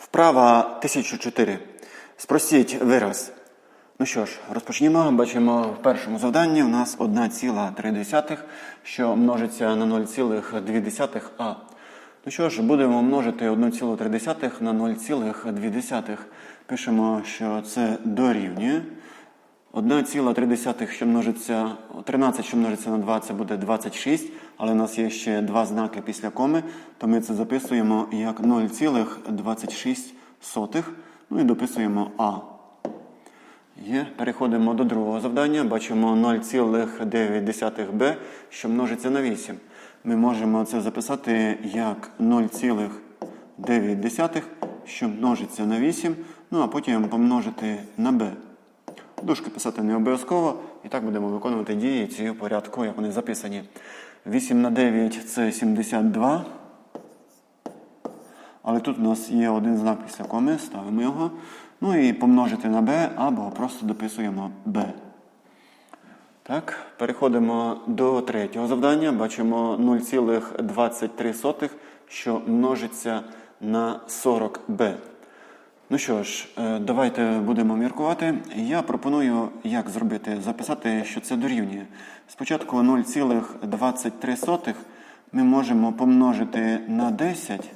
Вправа 1004. Спростіть вираз. Ну що ж, розпочнімо. Бачимо в першому завданні у нас 1,3, що множиться на 0,2а. Ну що ж, будемо множити 1,3 на 0,2. Пишемо, що це дорівнює. 1,3, що множиться, 13, що множиться на 2, це буде 26, але у нас є ще два знаки після коми, то ми це записуємо як 0,26. Ну і дописуємо А. Є. Переходимо до другого завдання. Бачимо 0,9b, що множиться на 8. Ми можемо це записати як 0,9, що множиться на 8, ну а потім помножити на b. Дужки писати не обов'язково, і так будемо виконувати дії ці в порядку, як вони записані. 8 на 9 це 72. Але тут у нас є один знак після коми, ставимо його. Ну і помножити на b або просто дописуємо b. Так, переходимо до третього завдання. Бачимо 0,23, що множиться на 40b. Ну що ж, е, давайте будемо міркувати. Я пропоную, як зробити, записати, що це дорівнює. Спочатку 0,23 ми можемо помножити на 10,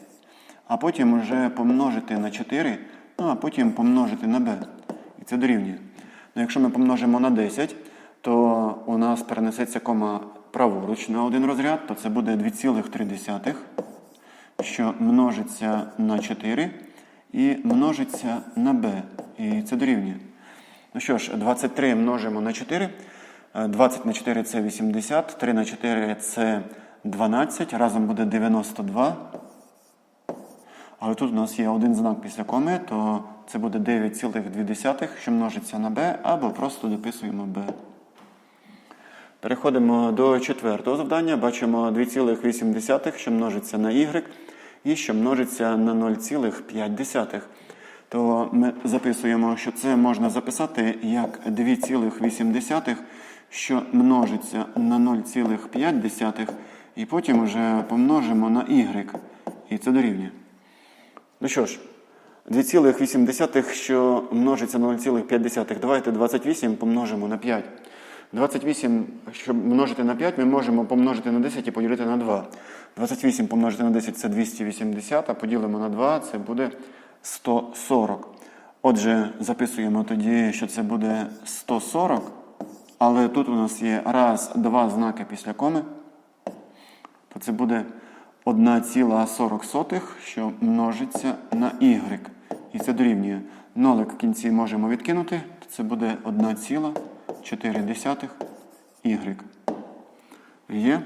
а потім вже помножити на 4, ну а потім помножити на b. І це дорівнює. Ну, якщо ми помножимо на 10, то у нас перенесеться кома праворуч на один розряд, то це буде 2,3, що множиться на 4 і множиться на b. І це дорівнює. Ну що ж, 23 множимо на 4. Е, 20 на 4 це 80, 3 на 4 це 12, разом буде 92. Але тут у нас є один знак після коми, то це буде 9,2, що множиться на b, або просто дописуємо b. Переходимо до четвертого завдання. Бачимо 2,8, що множиться на y, і що множиться на 0,5. То ми записуємо, що це можна записати як 2,8, що множиться на 0,5, і потім вже помножимо на y. І це дорівнює. Ну що ж, 2,8, що множиться на 0,5. Давайте 28 помножимо на 5. 28, щоб множити на 5, ми можемо помножити на 10 і поділити на 2. 28 помножити на 10 це 280, а поділимо на 2, це буде 140. Отже, записуємо тоді, що це буде 140. Але тут у нас є раз, два знаки після коми. То це буде 1,40, що множиться на y. І це дорівнює. Нолик в кінці можемо відкинути, то це буде 1,4 y. Є.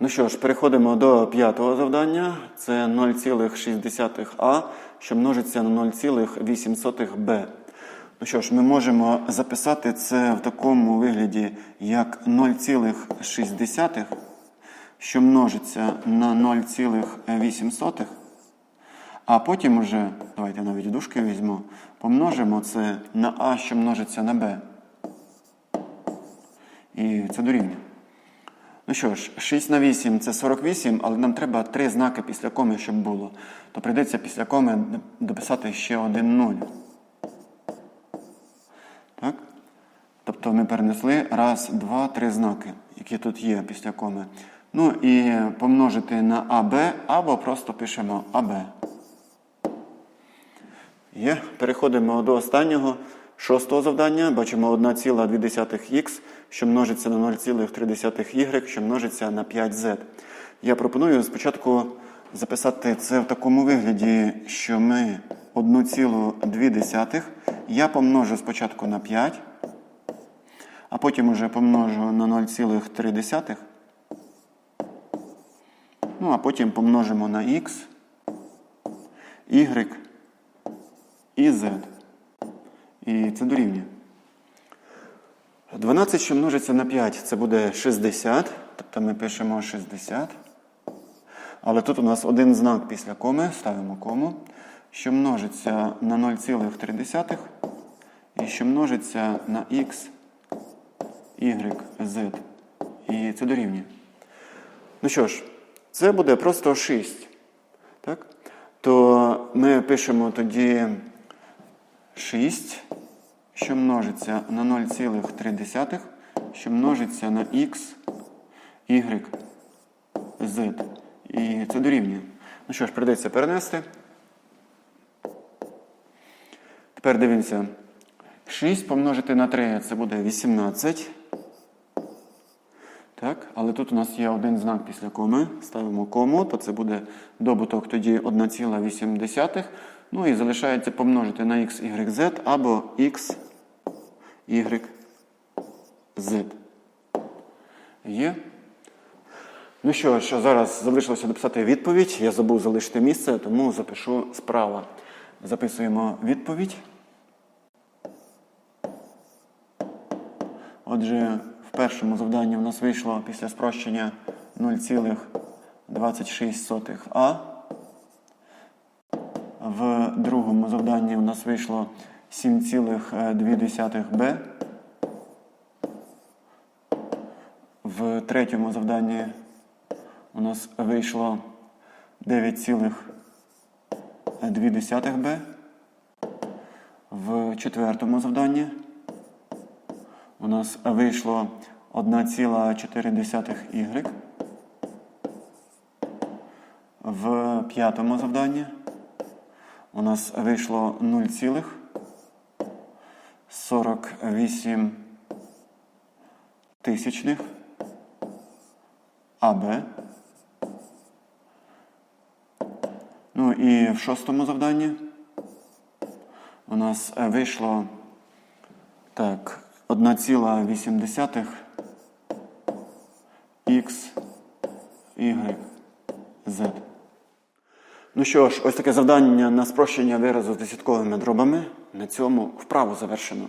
Ну що ж, переходимо до п'ятого завдання. Це 0,6а, що множиться на 0,8b. Ну що ж, ми можемо записати це в такому вигляді, як 0,6, що множиться на 0,8. А потім уже, давайте навіть дужки візьму, помножимо це на А, що множиться на Б. І це дорівнює. Ну що ж, 6 на 8 це 48, але нам треба три знаки після коми, щоб було. То прийдеться після коми дописати ще один 0. Так? Тобто ми перенесли раз, два, три знаки, які тут є після коми. Ну і помножити на АБ або просто пишемо АБ. Є. Переходимо до останнього шостого завдання. Бачимо 1,2х, що множиться на 0,3y, що множиться на 5z. Я пропоную спочатку записати це в такому вигляді, що ми 1,2 я помножу спочатку на 5, а потім уже помножу на 0,3. Ну, а потім помножимо на х, y і z. І це дорівнює. 12, що множиться на 5, це буде 60. Тобто ми пишемо 60. Але тут у нас один знак після коми, ставимо кому, що множиться на 0,3 і що множиться на x, y, z. І це дорівнює. Ну що ж, це буде просто 6. Так? То ми пишемо тоді 6, що множиться на 0,3, що множиться на х, y, z. І це дорівнює. Ну що ж, прийдеться перенести. Тепер дивимося. 6 помножити на 3 це буде 18. Так, але тут у нас є один знак після коми. Ставимо кому, то це буде добуток тоді 1,8. Ну і залишається помножити на x, y, z або x, y, z. Є. Ну що ж, зараз залишилося дописати відповідь. Я забув залишити місце, тому запишу справа. Записуємо відповідь. Отже, в першому завданні у нас вийшло після спрощення 0,26а. В другому завданні у нас вийшло 7,2b. В третьому завданні у нас вийшло 9,2b. В четвертому завданні у нас вийшло 1,4y. В п'ятому завданні у нас вийшло 0,48 тисячних АБ. Ну і в шостому завданні у нас вийшло так, 1,8 X, Y. Ну що ж, ось таке завдання на спрощення виразу з десятковими дробами. На цьому вправу завершено.